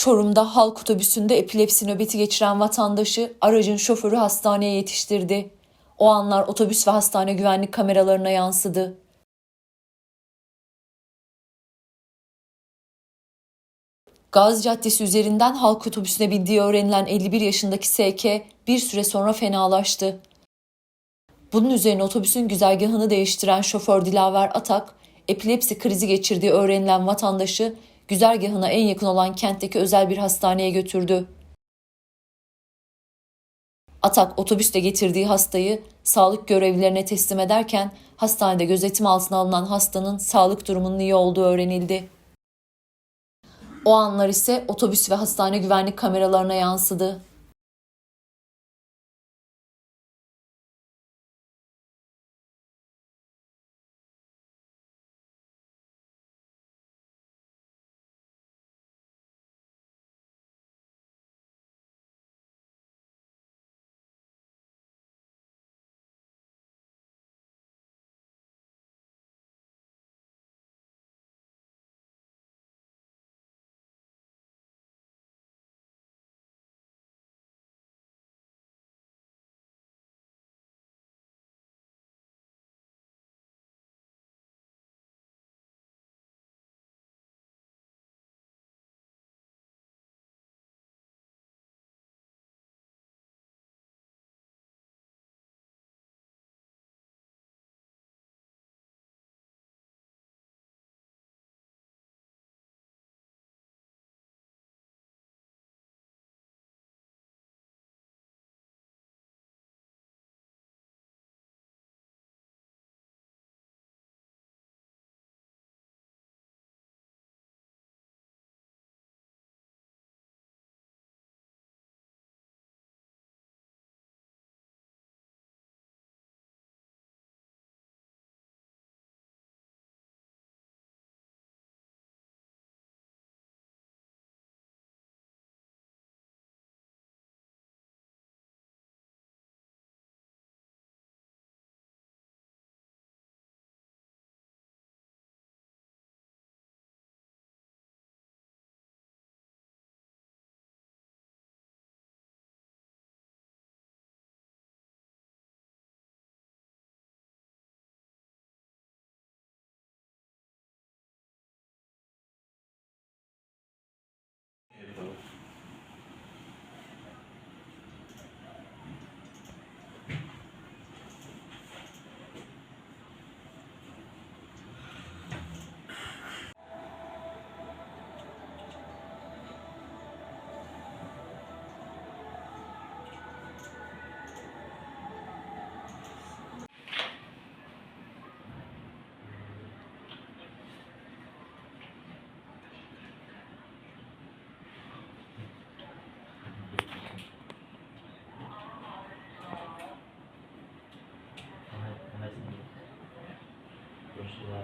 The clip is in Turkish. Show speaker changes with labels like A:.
A: Çorum'da halk otobüsünde epilepsi nöbeti geçiren vatandaşı aracın şoförü hastaneye yetiştirdi. O anlar otobüs ve hastane güvenlik kameralarına yansıdı. Gazi Caddesi üzerinden halk otobüsüne bindiği öğrenilen 51 yaşındaki SK bir süre sonra fenalaştı. Bunun üzerine otobüsün güzergahını değiştiren şoför Dilaver Atak, epilepsi krizi geçirdiği öğrenilen vatandaşı güzergahına en yakın olan kentteki özel bir hastaneye götürdü. Atak otobüste getirdiği hastayı sağlık görevlilerine teslim ederken hastanede gözetim altına alınan hastanın sağlık durumunun iyi olduğu öğrenildi. O anlar ise otobüs ve hastane güvenlik kameralarına yansıdı.
B: 是啊